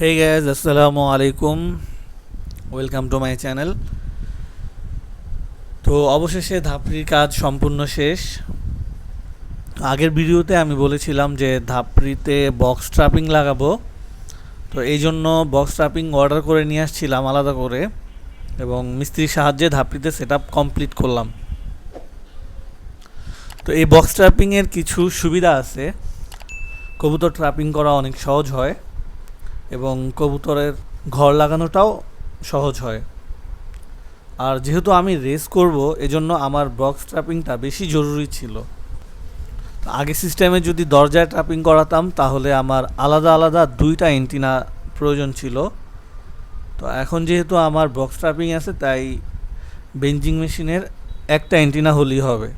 হে gas আসসালামু আলাইকুম welcome to my channel তো অবশেষে ধাপড়ির কাজ সম্পূর্ণ শেষ। আগের ভিডিওতে আমি বলেছিলাম যে ধাপড়িতে বক্স ট্রাপিং লাগাবো। তো এই জন্য বক্স ট্রাপিং অর্ডার করে নিয়ে আসছিলাম আলাদা করে। এবং মিস্ত্রির সাহায্যে ধাপড়িতে সেট কমপ্লিট করলাম। তো এই বক্স ট্রাপিংয়ের কিছু সুবিধা আছে। কবুতর ট্রাপিং করা অনেক সহজ হয়। এবং কবুতরের ঘর লাগানোটাও সহজ হয়। আর যেহেতু আমি রেস করব, এজন্য আমার বক্স ট্র্যাপিংটা বেশি জরুরি ছিল। আগে সিস্টেমে যদি দরজায় ট্র্যাপিং করাতাম, তাহলে আমার আলাদা আলাদা দুইটা এন্টিনা প্রয়োজন ছিল। তো এখন যেহেতু আমার বক্স ট্র্যাপিং আছে, তাই বেঞ্জিং মেশিনের একটা এন্টিনা হলেই হবে।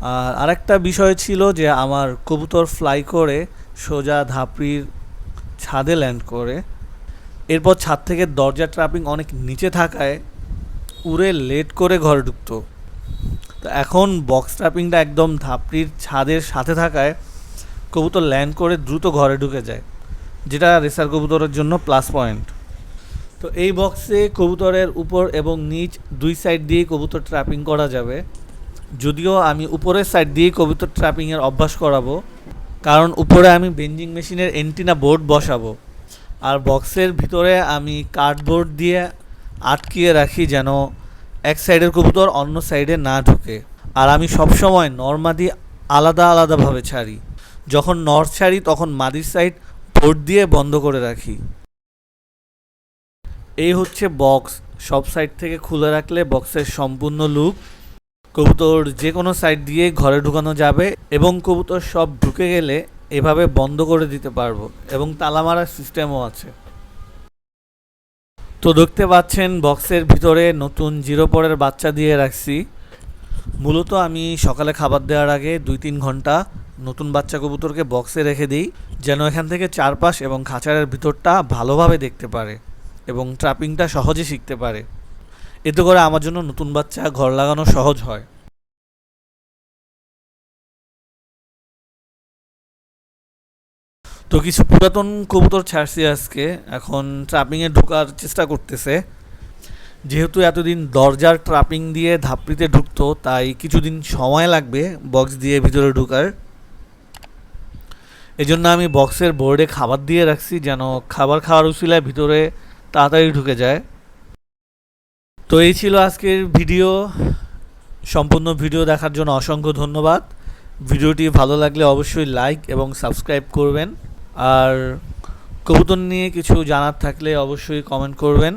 আর আরেকটা বিষয় ছিল যে, আমার কবুতর ফ্লাই করে সোজা ধাপড়ির ছাদে ল্যান্ড করে, এরপর ছাদ থেকে দরজা ট্রাপিং অনেক নিচে থাকায় উড়ে লেট করে ঘরে ঢুকতো। তো এখন বক্স ট্রাপিংটা একদম ধাপড়ির ছাদের সাথে থাকায় কবুতর ল্যান্ড করে দ্রুত ঘরে ঢুকে যায়, যেটা রেসার কবুতরের জন্য প্লাস পয়েন্ট তো এই বক্সে কবুতরের উপর এবং নিচ দুই সাইড দিয়ে কবুতর ট্র্যাপিং করা যাবে। যদিও আমি উপরের সাইড দিয়ে কবুতর ট্র্যাপিংয়ের অভ্যাস করাবো কারণ উপরে আমি বেঞ্জিং মেশিনের এন্টিনা বোর্ড বসাবো। আর বক্সের ভিতরে আমি কার্ডবোর্ড দিয়ে আটকিয়ে রাখি যেন এক সাইডের কবুতর অন্য সাইডে না ঢুকে। আর আমি সবসময় নর্মাদি আলাদা আলাদাভাবে ছাড়ি। যখন নর্থ ছাড়ি তখন মাদির সাইড বোর্ড দিয়ে বন্ধ করে রাখি। এই হচ্ছে বক্স। সব সাইড থেকে খুলে রাখলে বক্সের সম্পূর্ণ লুক কবুতর যে কোনো সাইড দিয়ে ঘরে ঢুকানো যাবে এবং কবুতর সব ঢুকে গেলে এভাবে বন্ধ করে দিতে পারব এবং তালা মারার সিস্টেমও আছে। তো দেখতে পাচ্ছেন বক্সের ভিতরে নতুন জিরো পরের বাচ্চা দিয়ে রাখছি। মূলত আমি সকালে খাবার দেওয়ার আগে দুই তিন ঘণ্টা নতুন বাচ্চা কবুতরকে বক্সে রেখে দিই, যেন এখান থেকে চারপাশ এবং খাঁচারের ভিতরটা ভালোভাবে দেখতে পারে এবং ট্রাপিংটা সহজে শিখতে পারে। এতে করে আমার জন্য নতুন বাচ্চা, ঘর লাগানো সহজ হয়। তো কিছু পুরাতন কবুতর ছাড়ছি আজকে। এখন ট্রাপিংয়ে ঢোকার চেষ্টা করতেছে। যেহেতু এতদিন দরজার ট্রাপিং দিয়ে ধাপড়িতে ঢুকতো, তাই কিছুদিন সময় লাগবে বক্স দিয়ে ভিতরে ঢুকার। এজন্য আমি বক্সের বোর্ডে খাবার দিয়ে রাখছি যেন খাবার খাওয়ার উচিলায় ভিতরে তাড়াতাড়ি ঢুকে যায়। তো এই ছিল আজকের ভিডিও। সম্পূর্ণ ভিডিও দেখার জন্য অসংখ্য ধন্যবাদ। ভিডিওটি ভালো লাগলে অবশ্যই লাইক এবং সাবস্ক্রাইব করবেন। আর কবুতর নিয়ে কিছু জানার থাকলে অবশ্যই কমেন্ট করবেন।